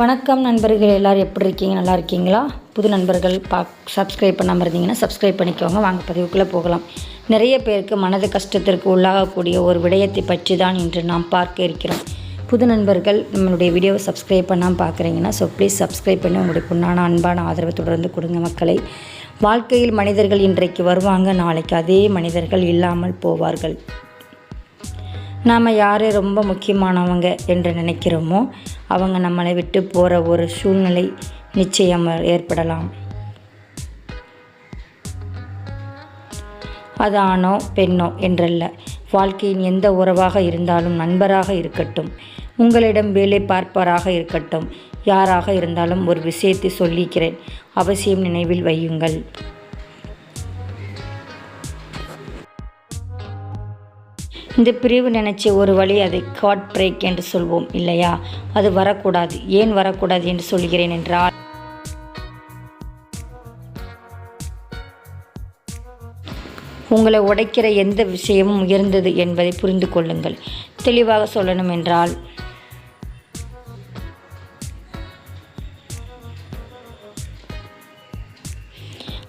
வணக்கம் நண்பர்கள் எல்லோரும் எப்படி இருக்கீங்க? நல்லா இருக்கீங்களா? புது நண்பர்கள் பா சப்ஸ்கிரைப் பண்ணாமல் இருந்தீங்கன்னா சப்ஸ்கிரைப் பண்ணிக்கோங்க. வாங்க பதிவுக்குள்ளே போகலாம். நிறைய பேருக்கு மனது கஷ்டத்திற்கு உள்ளாகக்கூடிய ஒரு விடயத்தை பற்றி தான் இன்று நாம் பார்க்க இருக்கிறோம். புது நண்பர்கள் நம்மளுடைய வீடியோவை சப்ஸ்கிரைப் பண்ணாமல் பார்க்குறீங்கன்னா ஸோ ப்ளீஸ் சப்ஸ்கிரைப் பண்ணி உங்களுடைய பொண்ணான அன்பான ஆதரவை தொடர்ந்து கொடுங்க மக்களை. வாழ்க்கையில் மனிதர்கள் இன்றைக்கு வருவாங்க நாளைக்கு அதே மனிதர்கள் இல்லாமல் போவார்கள். நாம் யார் ரொம்ப முக்கியமானவங்க என்று நினைக்கிறோமோ அவங்க நம்மளை விட்டு போகிற ஒரு சூழ்நிலை நிச்சயம் ஏற்படலாம். அது ஆணோ பெண்ணோ என்றல்ல. வாழ்க்கையின் எந்த உறவாக இருந்தாலும் நண்பராக இருக்கட்டும். உங்களிடம் வேலை பார்ப்பவராக இருக்கட்டும். யாராக இருந்தாலும் ஒரு விஷயத்தை சொல்லிக்கிறேன். அவசியம் நினைவில் வையுங்கள். இந்த பிரிவு நினைச்ச ஒரு வழி அதை காட் பிரேக் என்று சொல்வோம் இல்லையா? அது வரக்கூடாது. ஏன் வரக்கூடாது என்று சொல்கிறேன் என்றால் உங்களை உடைக்கிற எந்த விஷயமும் உயர்ந்தது என்பதை புரிந்து கொள்ளுங்கள். தெளிவாக சொல்லணும் என்றால்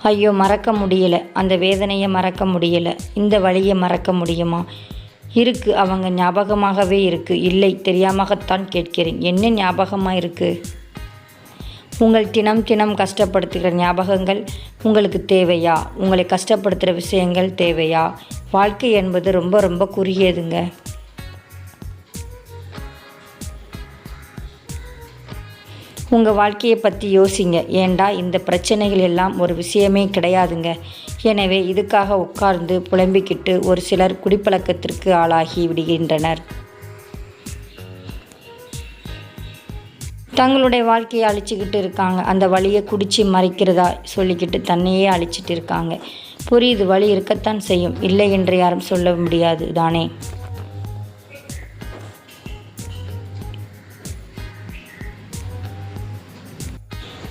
ஐயோ மறக்க முடியல. அந்த வேதனையை மறக்க முடியல. இந்த வழியை மறக்க முடியுமா? இருக்கு அவங்க ஞாபகமாகவே இருக்கு. இல்லை தெரியாமத்தான் கேட்கிறேன். என்ன ஞாபகமாக இருக்குது உங்கள் தினம் தினம் கஷ்டப்படுத்துகிற ஞாபகங்கள் உங்களுக்கு தேவையா? உங்களை கஷ்டப்படுத்துகிற விஷயங்கள் தேவையா? வாழ்க்கை என்பது ரொம்ப ரொம்ப குறுகியதுங்க. உங்கள் வாழ்க்கையை பற்றி யோசிங்க. ஏண்டா இந்த பிரச்சனைகள் எல்லாம் ஒரு விஷயமே கிடையாதுங்க. எனவே இதுக்காக உட்கார்ந்து புலம்பிக்கிட்டு ஒரு சிலர் குடிப்பழக்கத்திற்கு ஆளாகி விடுகின்றனர். தங்களுடைய வாழ்க்கையை அழிச்சிக்கிட்டு இருக்காங்க. அந்த வழியை குடித்து மறைக்கிறதா சொல்லிக்கிட்டு தன்னையே அழிச்சிட்டு இருக்காங்க. புரியுது வழி இருக்கத்தான் செய்யும். இல்லை என்று யாரும் சொல்ல முடியாது தானே?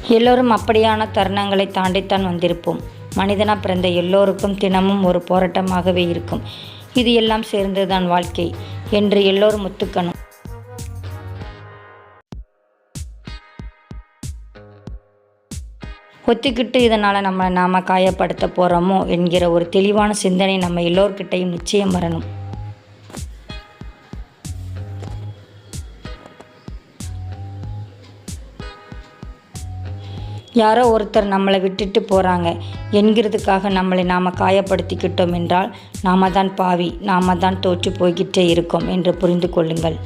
எல்லோரும் அப்படியான தருணங்களை தாண்டித்தான் வந்திருப்போம். மனிதனாக பிறந்த எல்லோருக்கும் தினமும் ஒரு போராட்டமாகவே இருக்கும். இது எல்லாம் சேர்ந்துதான் வாழ்க்கை என்று எல்லோரும் ஒத்துக்கணும். ஒத்துக்கிட்டு இதனால் நம்ம நாம் காயப்படுத்த போகிறோமோ என்கிற ஒரு தெளிவான சிந்தனை நம்ம எல்லோர்கிட்டையும் நிச்சயம் வரணும். யாரோ ஒருத்தர் நம்மளை விட்டுட்டு போகிறாங்க என்கிறதுக்காக நம்மளை நாம் காயப்படுத்திக்கிட்டோம் என்றால் நாம தான் பாவி நாம தான் தோற்று போய்கிட்டே இருக்கோம் என்று புரிந்து கொள்ளுங்கள்.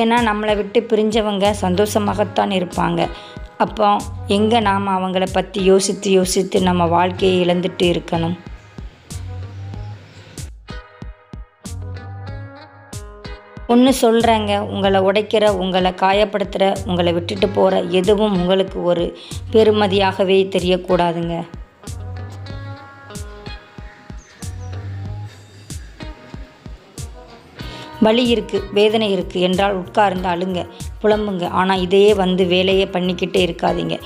ஏன்னா நம்மளை விட்டு பிரிஞ்சவங்க சந்தோஷமாகத்தான் இருப்பாங்க. அப்போ எங்கே நாம் அவங்கள பற்றி யோசித்து யோசித்து நம்ம வாழ்க்கையை இழந்துட்டு இருக்கணும்? ஒன்று சொல்கிறேங்க உங்களை உடைக்கிற உங்களை காயப்படுத்துகிற உங்களை விட்டுட்டு போகிற எதுவும் உங்களுக்கு ஒரு பெருமதியாகவே தெரியக்கூடாதுங்க. வலி இருக்குது வேதனை இருக்குது என்றால் உட்கார்ந்து அழுங்க புலம்புங்க. ஆனால் இதையே வந்து வேலையே பண்ணிக்கிட்டே இருக்காதீங்க.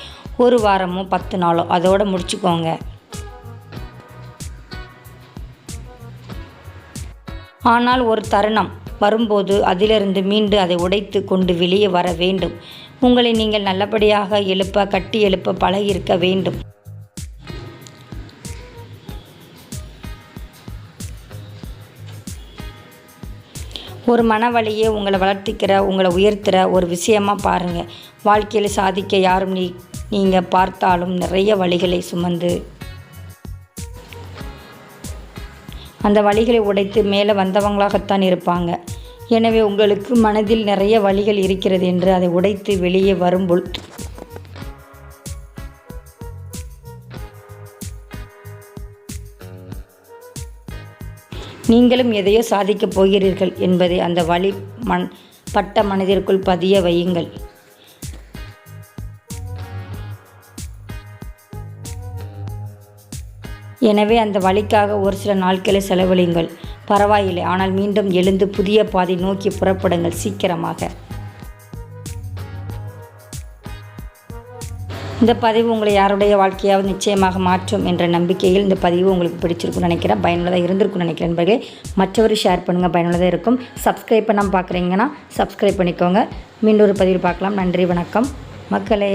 ஒரு வாரமோ பத்து நாளோ அதோடு முடிச்சுக்கோங்க. ஆனால் ஒரு தருணம் வரும்போது அதிலிருந்து மீண்டு அதை உடைத்து கொண்டு வெளியே வர வேண்டும். உங்களை நீங்கள் நல்லபடியாக எழுப்ப கட்டி எழுப்ப பழகியிருக்க வேண்டும். ஒரு மனவழியே உங்களை வளர்த்திக்கிற உங்களை உயர்த்துகிற ஒரு விஷயமாக பாருங்கள் வாழ்க்கையில் சாதிக்க யாரும் நீ நீங்கள் பார்த்தாலும் நிறைய வழிகளை சுமந்து அந்த வழிகளை உடைத்து மேலே வந்தவங்களாகத்தான் இருப்பாங்க. எனவே உங்களுக்கு மனதில் நிறைய வழிகள் இருக்கிறது என்று அதை உடைத்து வெளியே வரும்பொல் நீங்களும் எதையோ சாதிக்கப் போகிறீர்கள் என்பதை அந்த வழி மண் பட்ட மனதிற்குள் பதிய வையுங்கள். எனவே அந்த வழிக்காக ஒரு சில நாட்களை செலவழியுங்கள் பரவாயில்லை. ஆனால் மீண்டும் எழுந்து புதிய பாதை நோக்கி புறப்படுங்கள் சீக்கிரமாக. இந்த பதிவு உங்களை யாருடைய வாழ்க்கையாவது நிச்சயமாக மாற்றும் என்ற நம்பிக்கையில் இந்த பதிவு உங்களுக்கு பிடிச்சிருக்கும் நினைக்கிறேன். பயனுள்ளதாக இருந்திருக்கும்னு நினைக்கிறேன் நண்பர்களே. மற்றவரும் ஷேர் பண்ணுங்கள் பயனுள்ளதாக இருக்கும். சப்ஸ்கிரைப் பண்ணாமல் பார்க்குறீங்கன்னா சப்ஸ்கிரைப் பண்ணிக்கோங்க. மீண்டும் ஒரு பதிவில் பார்க்கலாம். நன்றி வணக்கம். மக்களே.